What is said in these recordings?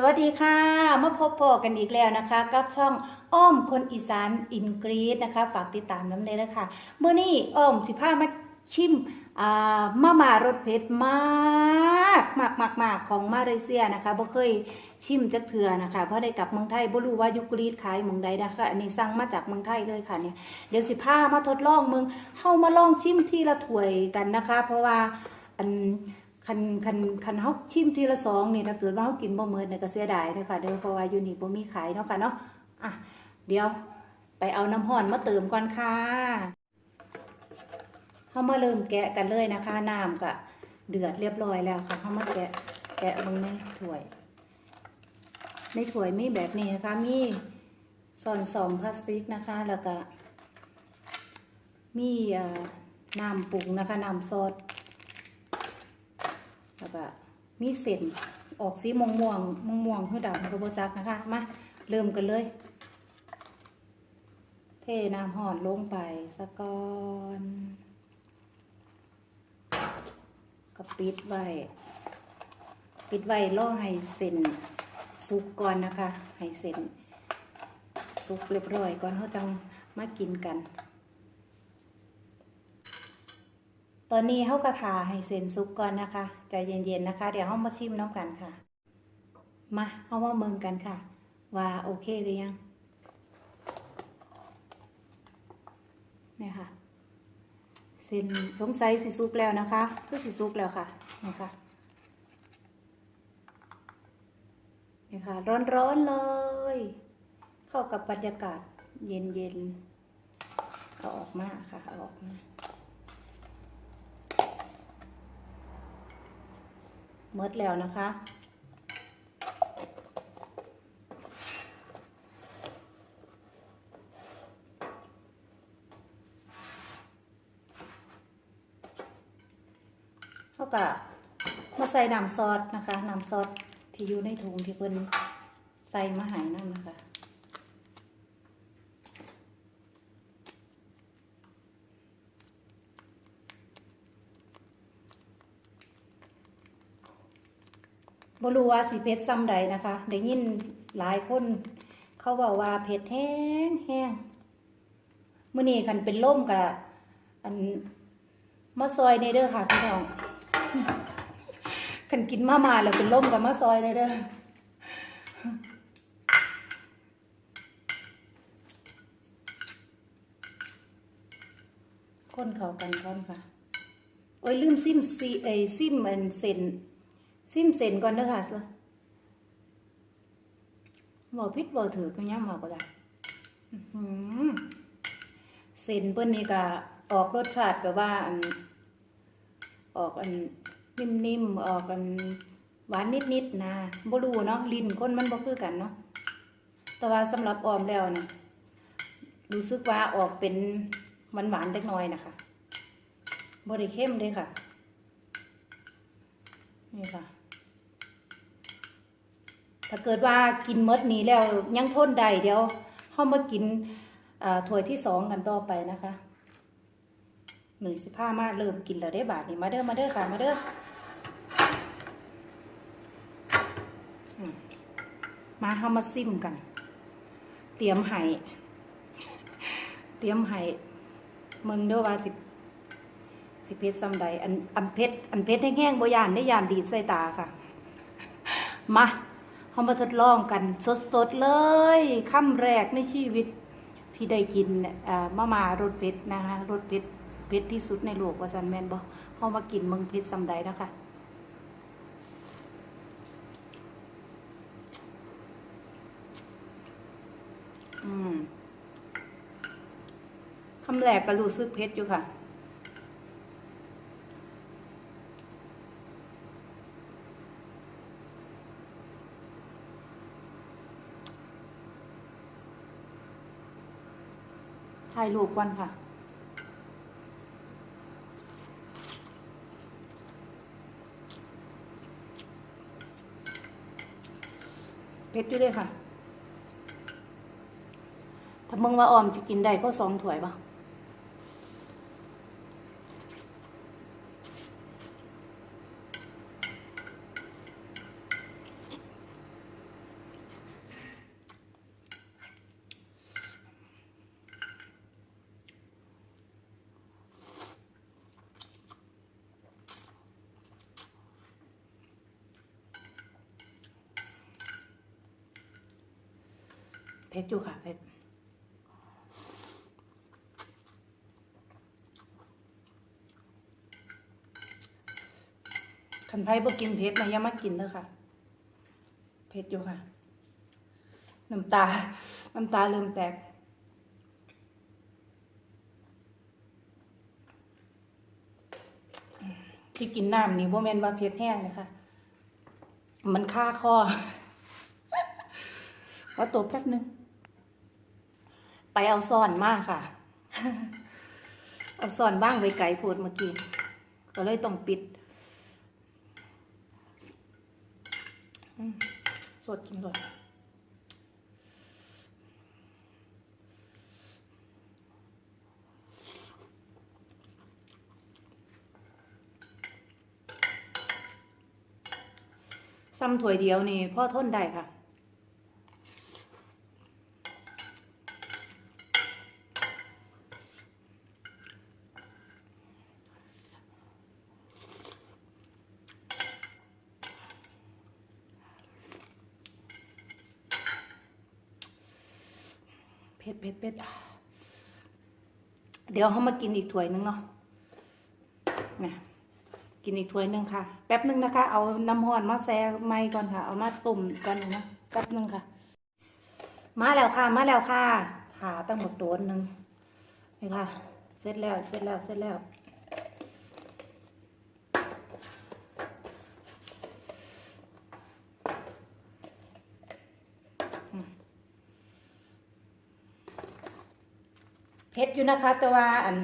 สวัสดีค่ะมาพบพอกันอีกแล้วนะคะ กับช่องอ้อมคนอีสานอินกรีดนะคะ ฝากติดตามน้ำเลยนะคะเมื่อนี้อ้อมสิพามาชิมอ่ามามารสเผ็ดมากมากมากมากของมาเลเซียนะคะบ่เคยชิมจักเถื่อนะคะ เพราะได้กลับเมืองไทยบ่รู้ว่ายุกรีดขายเมืองใดนะคะ อันนี้สั่งมาจากเมืองไทยเลยค่ะเนี่ยเดี๋ยวสิพามาทดลองเมืองเฮามาลองชิมที่ละถ้วยกันนะคะ เพราะว่าอัน คันคันคันเฮาชิมทีละสองนี่ถ้าเกิดว่าเฮากินบ่หมดเนี่ยก็เสียดายเด้อค่ะเด้อเพราะว่าอยู่นี่บ่มีขายเนาะค่ะเนาะอะเดี๋ยวไปเอาน้ำร้อนมาเติมก่อนค่ะเฮามาเริ่มแกะกันเลยนะคะน้ำก็เดือดเรียบร้อยแล้วค่ะเฮามาแกะแกะลงในถ้วย ในถ้วยมีแบบนี้นะคะมีซ่อนสอมพลาสติกนะคะ แล้วก็มีน้ำปรุงนะคะน้ำซอส แล้วก็มีเส้นออกสีม่วงม่วงม่วงม่วงๆคือดำกระโบจักนะคะ มาเริ่มกันเลย เทน้ำห่อนลงไปสะก่อนก็ปิดไว้ ปิดไว้รอให้เส้นสุกก่อนนะคะ ให้เส้นสุกเรียบร้อยก่อนเขาจังมากินกัน ตอนนี้เฮากระทาให้เส้นซุปก่อนนะคะใจเย็นๆนะคะ เดี๋ยวเฮามาชิมน้ำกันค่ะ มาเฮามาเมืองกันค่ะ ว่าโอเคหรือยังเนี่ยค่ะเส้นสงสัยสิซุกแล้วนะคะคือสิซุกแล้วค่ะนี่ค่ะนี่ค่ะ ร้อนๆเลย เข้ากับบรรยากาศเย็นๆเอาออกมาค่ะเอาออกมา เมดแล้วนะคะ เท่ากับมาใส่น้ำซอสนะคะ น้ำซอสที่อยู่ในถุงที่เพิ่นใส่มาหายนั่นนะคะ บรูว่าสีเพชรซ้ำใดนะคะได้ยินหลายคน เขาบอกว่าเผ็ดแห้งแห้งมื่อนี้คันเป็นล่มกับอันมะซอยในเด้อค่ะพี่น้องคันกินมามาแล้วเป็นล่มกับมะซอยในเด้อคนเขากันก่อนค่ะ โอ้ยลืมซิมซีไอซิมมันเซน ซิมเซนก่อนเด้อค่ะสบอกพิษบอกถือก็ยังบอกก็ได้อื้อหือเซนเปิ้นนี่ก็ออกรสชาติแบบว่าอันออกอันนิ่มๆออกอันหวานนิดๆนะบ่รู้เนาะลิ้นคนมันบ่คือกันเนาะแต่ว่าสำหรับออมแล้วนะรู้สึกว่าออกเป็นหวานๆเล็กน้อยนะคะบ่ได้เข้มเลยค่ะนี่ค่ะ ถ้าเกิดว่ากินเมดนี้แล้วยังทนได้เดี๋ยวเข้ามากินถ้วยที่สองกันต่อไปนะคะหนึ่งสิบห้ามาเริ่มกินแล้วได้บาทนี่มาเด้อมาเด้อค่ะมาเด้อมาเข้ามาซิมกัน เตรียมไห้เตรียมไห้มึงเด้อว่าสิสิเพชรซ้ำใดอันอันเพชรอันเพชรแห้งๆบ่ยานได้ยานดีดใส่ตาค่ะ มา เฮามาทดลองกันสดๆเลยคำแรกในชีวิตที่ได้กินมะมารสเผ็ดนะคะรสเผ็ดเผ็ดที่สุดในโลกว่าซันแมนบ่เฮามากินเมืองเพชรซ้ำใดนะคะอืมคำแรกก็รู้สึกเผ็ดอยู่ค่ะ ถ่ายรูปก่อนค่ะเผ็ดอยู่เลยค่ะ ถ้ามึงว่าออมจะกินได้เพราะสองถ้วยปะ ผ็ดอยู่ค่ะเผ็ดคันไพ่บ่กินเผ็ดนะย่ามากินเด้อค่ะ เผ็ดอยู่ค่ะ น้ำตา น้ำตาเริ่มแตก ที่กินน้ำนี่บ่แม่นว่าเผ็ดแห้งนะคะ มันค่าคอขอตัวแป๊บนึง ไปเอาซ่อนมากค่ะ เอาซ่อนบ้างไว้ไก่พูดเมื่อกี้ ก็เลยต้องปิด สดกินก่อนซ้ำถ้วยเดียวนี่พ่อทนได้ค่ะ ผ็ดเผ็ดเผ็ดเดี๋ยวเขามากินอีกถ้วยนึงเนาะนะกินอีกถ้วยหนึงค่ะ แป๊บนึงนะคะ เอาน้ำห้อนมาแซ่ไม้ก่อนค่ะ เอามาตุ่มกันนะแป๊บนึงค่ะ มาแล้วค่ะ มาแล้วค่ะถาตั้งหมดโดนหนึ่งนี่ค่ะ เสร็จแล้ว เสร็จแล้ว เสร็จแล้ว ผ็ดอยู่นะคะ แต่ว่าอัน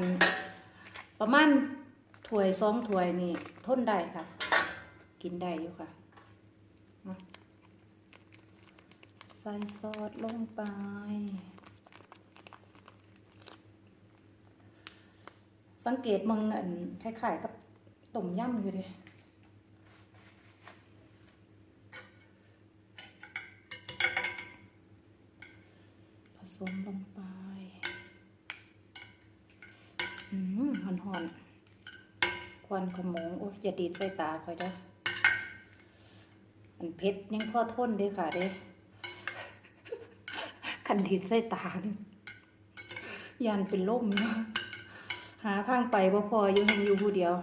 ประมาณถ้วยสองถ้วยนี่ทนได้ค่ะ กินได้อยู่ค่ะใส่ซอสลงไป สังเกตมึงอันคล้ายๆกับต้มยำอยู่ดิผสมลงไป อืมหอนหอนๆควันขโมงโอย่าดีดใส่ตาคอยเด้มันเผ็ดยังพอทนด้ค่ะเด้คันดีดใส่ตานี่ยานเป็นล่มเนาะหาทางไปบ่พออยู่แห่งอยู่ผู้เดียว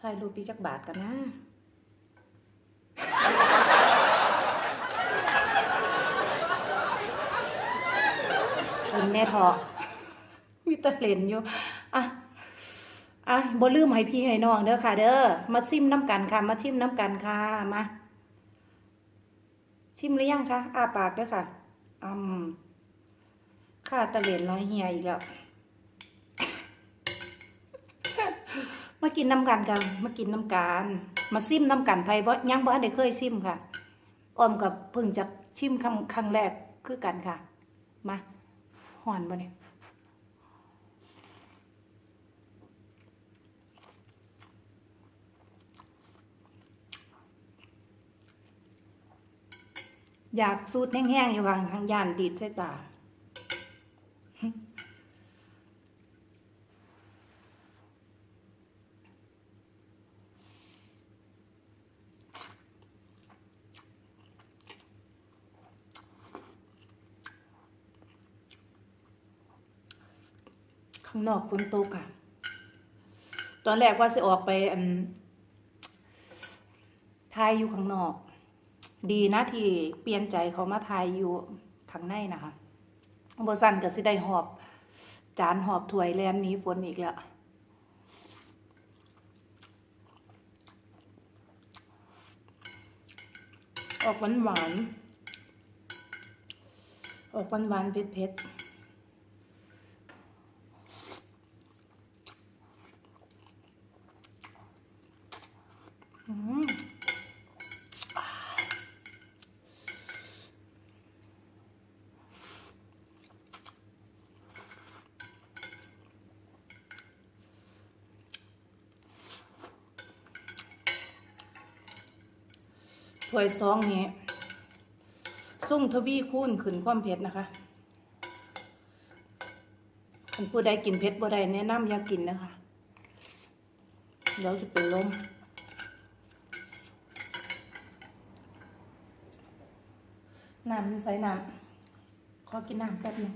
ถ่ายรูปปีจักบาทกันนะกินแน่ทอ ตะเลนอยู่อะอะบ่ลืมให้พี่ให้น้องเด้อค่ะ เด้อมาชิมน้ำกันค่ะ มาชิมน้ำกันค่ะมาชิมหรือยังคะอ้าปากเด้อค่ะอืมข้าตะเลนน้อยเฮียอีกแล้วมากินน้ำกันกันมากินน้ำกันมาซิมน้ำกันไผบ่ยังบ่ทันได้เคยซิมค่ะออมกับพิ่งจะชิมครั้งครั้งแรกคือกันค่ะ มาหอนบ่เนี่ย อยากสูดแห้งๆอยู่ค่ะทางยานดีดใส่ตาข้างนอกฝนตกอะตอนแรกว่าจะออกไปอันทายอยู่ข้างนอก ดีนะที่เปลี่ยนใจเขามาทายอยู่ข้างในนะคะบสันก็สิได้หอบ จานหอบถ้วยแลนนี้ฝนอีกแล้วออกหวานหวานออกหวานหวานเผ็ดเผ็ด ถ้วยซองนี้ส่งทวีคูณขึ้นความเผ็ดนะคะคนผู้ใดกินเผ็ดบ่ได้แนะนำอย่ากินนะคะ เดี๋ยวจะเป็นลมน้ำอยู่ใส่น้ำขอกินน้ำแป๊บนึง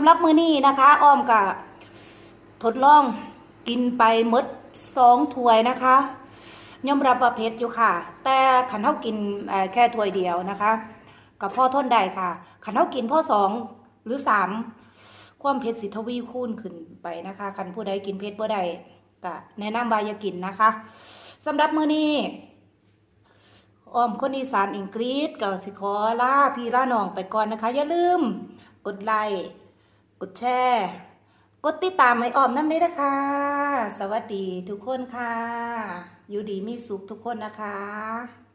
ำหรับมื้อนี้นะคะอ้อมกับทดลองกินไปมดสองถ้วยนะคะยอมรับว่าเผ็ดอยู่ค่ะ แต่ขันเท่ากินแค่ถ้วยเดียวนะคะ กับพ่อทนได้ค่ะ ขันเท่ากินพ่อสองหรือสามความเผ็ดสิทวีคูณขึ้นไปนะคะขันผู้ใดกินเผ็ดบ่ได้ก็แนะนำว่ายากินนะคะสำหรับมื้อนี้อ้อมคนอีสานอังกฤษก็สิขอลาพี่ลาน้องไปก่อนนะคะ อย่าลืมกดไลค์ กดแชร์กดติดตามให้ออมน้ำเลยนะคะ สวัสดีทุกคนค่ะ อยู่ดีมีสุขทุกคนนะคะ